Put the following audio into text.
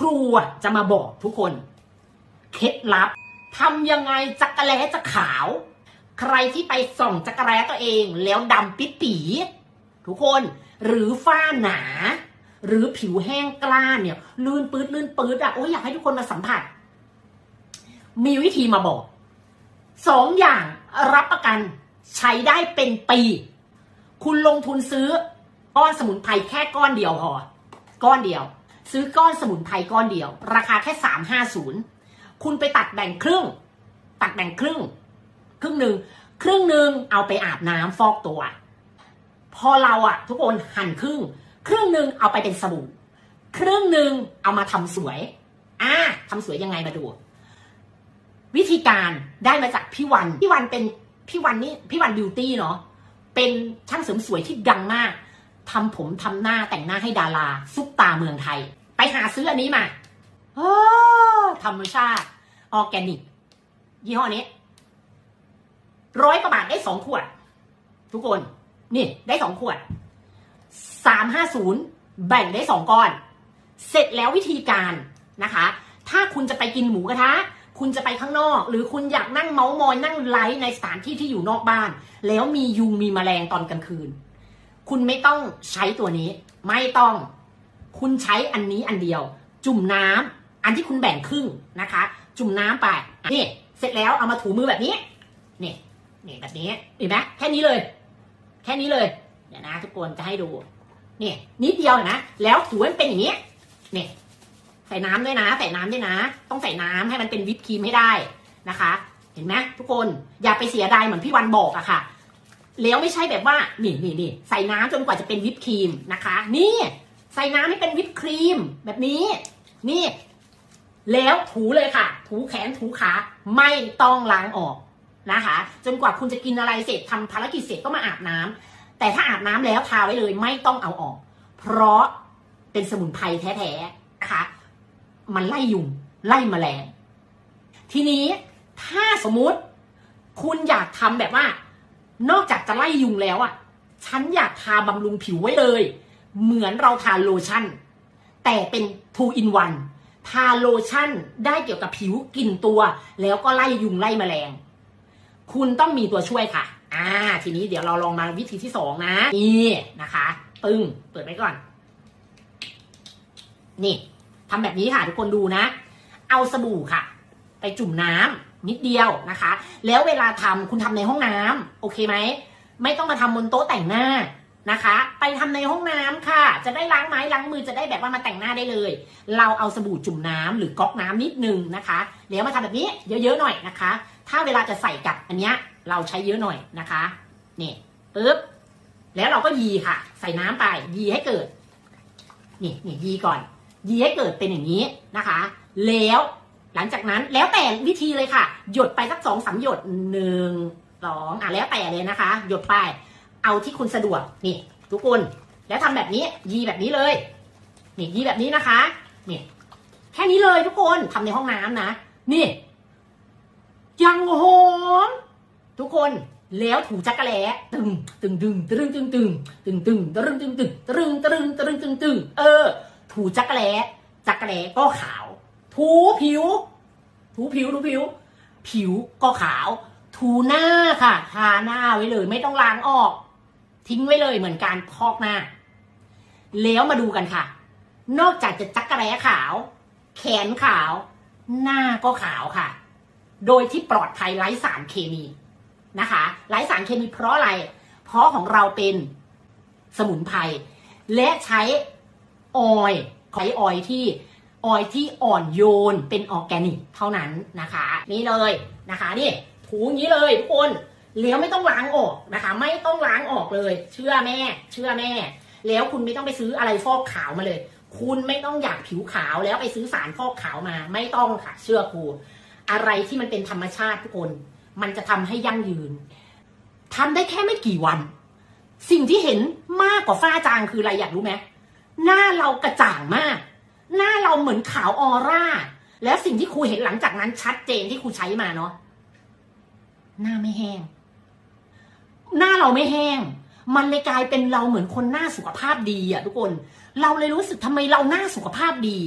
ครูจะมาบอกทุกคน เคล็ดลับทำยังไงจักรแล้จะขาว ใครที่ไปส่องจักรแล้ตัวเองแล้วดำปิดปีทุกคนหรือฝ้าหนา หรือผิวแห้งกล้านเนี่ย ลื่นปืดลื่นปืดอะโอ้ยอยากให้ทุกคนมาสัมผัส มีวิธีมาบอกสองอย่างรับประกันใช้ได้เป็นปี คุณลงทุนซื้อก้อนสมุนไพรแค่ก้อนเดียวพอ ก้อนเดียว ซื้อก้อนสมุนไพรก้อนเดียว ราคาแค่สามห้าศูนย์คุณไปตัดแบ่งครึ่ง ตัดแบ่งครึ่ง ครึ่งหนึ่งครึ่งหนึ่งเอาไปอาบน้ำฟอกตัว พอเราอะทุกคนหั่นครึ่ง ครึ่งหนึ่งเอาไปเป็นสบู่ครึ่งหนึ่งเอามาทำสวยอ่าทำสวยยังไงมาดู วิธีการได้มาจากพี่วันพี่วันเป็นพี่วันนี่พี่วันบิวตี้เนาะเป็นช่างเสริมสวยที่ดังมากทำผมทำหน้าแต่งหน้าให้ดาราซุปตาเมืองไทย ไปหาซื้ออันนี้มาโอ้ธรรมชาติ ออร์แกนิก ยี่ห้อนี้ร้อยกว่าบาทได้สองขวด ทุกคน นี่ได้สองขวดสามห้าศูนย์แบ่งได้สองก้อน เสร็จแล้ววิธีการนะคะ ถ้าคุณจะไปกินหมูกระทะคุณจะไปข้างนอก หรือคุณอยากนั่งเมาส์มอยนั่งไลฟ์ในสถานที่ที่อยู่นอกบ้าน แล้วมียุงมีแมลงตอนกลางคืน คุณไม่ต้องใช้ตัวนี้ ไม่ต้อง คุณใช้อันนี้อันเดียว จุ่มน้ำอันที่คุณแบ่งครึ่งนะคะ จุ่มน้ำไปนี่เสร็จแล้วเอามาถูมือแบบนี้นี่นี่แบบนี้เห็นไหมแค่นี้เลย แค่นี้เลยเดี๋ยวนะ ทุกคนจะให้ดูนี่นิดเดียวนะ แล้วถูให้มันเป็นอย่างนี้นี่ใส่น้ำด้วยนะ ใส่น้ำด้วยนะ ต้องใส่น้ำให้มันเป็นวิปครีมให้ได้นะคะ เห็นไหมทุกคนอย่าไปเสียดายเหมือนพี่วันบอกอะค่ะ แล้วไม่ใช่แบบว่านี่นี่นี่ใส่น้ำจนกว่าจะเป็นวิปครีมนะคะ นี่ ใส่น้ำให้เป็นวิปครีมแบบนี้ นี่ แล้วถูเลยค่ะ ถูแขนถูขาไม่ต้องล้างออกนะคะ จนกว่าคุณจะกินอะไรเสร็จทำภารกิจเสร็จก็มาอาบน้ำแต่ถ้าอาบน้ำแล้วทาไว้เลยไม่ต้องเอาออก เพราะเป็นสมุนไพรแท้ๆนะคะ มันไล่ยุงไล่แมลง ทีนี้ถ้าสมมุติคุณอยากทำแบบว่า นอกจากจะไล่ยุงแล้วอะ ฉันอยากทาบำรุงผิวไว้เลย เหมือนเราทาโลชั่น แต่เป็น two in one ทาโลชั่นได้เกี่ยวกับผิวกลิ่นตัว แล้วก็ไล่ยุงไล่แมลง คุณต้องมีตัวช่วยค่ะ อ่า ทีนี้เดี๋ยวเราลองมาวิธีที่สองนะ นี่นะคะ ปึ้ง เปิดไว้ก่อน นี่ทำแบบนี้ค่ะทุกคนดูนะ เอาสบู่ค่ะ ไปจุ่มน้ำนิดเดียวนะคะ แล้วเวลาทำคุณทำในห้องน้ำโอเคไหม ไม่ต้องมาทำบนโต๊ะแต่งหน้า นะคะ ไปทำในห้องน้ำค่ะ จะได้ล้างไม้ล้างมือจะได้แบบว่ามาแต่งหน้าได้เลย เราเอาสบู่จุ่มน้ำหรือก๊อกน้ำนิดนึงนะคะแล้วมาทำแบบนี้เยอะๆหน่อยนะคะ ถ้าเวลาจะใส่กับอันเนี้ยเราใช้เยอะหน่อยนะคะนี่ปึ๊บแล้วเราก็ยีค่ะ ใส่น้ำไป ยีให้เกิด นี่นี่ยีก่อน ยีให้เกิดเป็นอย่างนี้นะคะ แล้วหลังจากนั้นแล้วแต่วิธีเลยค่ะ หยดไปสักสองสามหยดหนึ่งสองอะแล้วแต่เลยนะคะ หยดไป เอาที่คุณสะดวกนี่ ทุกคน แล้วทำแบบนี้ ยีแบบนี้เลย นี่ยีแบบนี้นะคะนี่แค่นี้เลยทุกคนทำในห้องน้ำนะนี่ ยังหอมทุกคนแล้วถูจักระแลตึงตึงตึงตึงตึงตึงตึงตึงตึงตึงตึงตึงตึงตึงตึงตึงเออ ถูจักระแลจักระแลก็ขาว ถูผิว ถูผิวถูผิว ผิวก็ขาว ถูหน้าค่ะทาหน้าไว้เลย ไม่ต้องล้างออก ทิ้งไว้เลยเหมือนการพอกหน้า แล้วมาดูกันค่ะ นอกจากจะจักระแร้ขาว แขนขาว หน้าก็ขาวค่ะ โดยที่ปลอดภัยไร้สารเคมีนะคะไร้สารเคมีเพราะอะไร เพราะของเราเป็นสมุนไพรและใช้ออยล์ใช้ออยล์ที่ออยล์ที่อ่อนโยนเป็นออร์แกนิกเท่านั้นนะคะ นี่เลยนะคะนี่ถูอย่างนี้เลยทุกคน แล้วไม่ต้องล้างออกนะคะ ไม่ต้องล้างออกเลย เชื่อแม่ เชื่อแม่ แล้วคุณไม่ต้องไปซื้ออะไรฟอกขาวมาเลย คุณไม่ต้องอยากผิวขาวแล้วไปซื้อสารฟอกขาวมา ไม่ต้องค่ะ เชื่อครูอะไรที่มันเป็นธรรมชาติทุกคน มันจะทำให้ยั่งยืนทำได้แค่ไม่กี่วัน สิ่งที่เห็นมากกว่าฝ้าจางคืออะไรอยากรู้ไหมหน้าเรากระจ่างมาก หน้าเราเหมือนขาวออร่า แล้วสิ่งที่ครูเห็นหลังจากนั้นชัดเจนที่ครูใช้มาเนาะหน้าไม่แห้ง หน้าเราไม่แห้ง มันเลยกลายเป็นเราเหมือนคนหน้าสุขภาพดีอะทุกคน เราเลยรู้สึกทำไมเราหน้าสุขภาพดี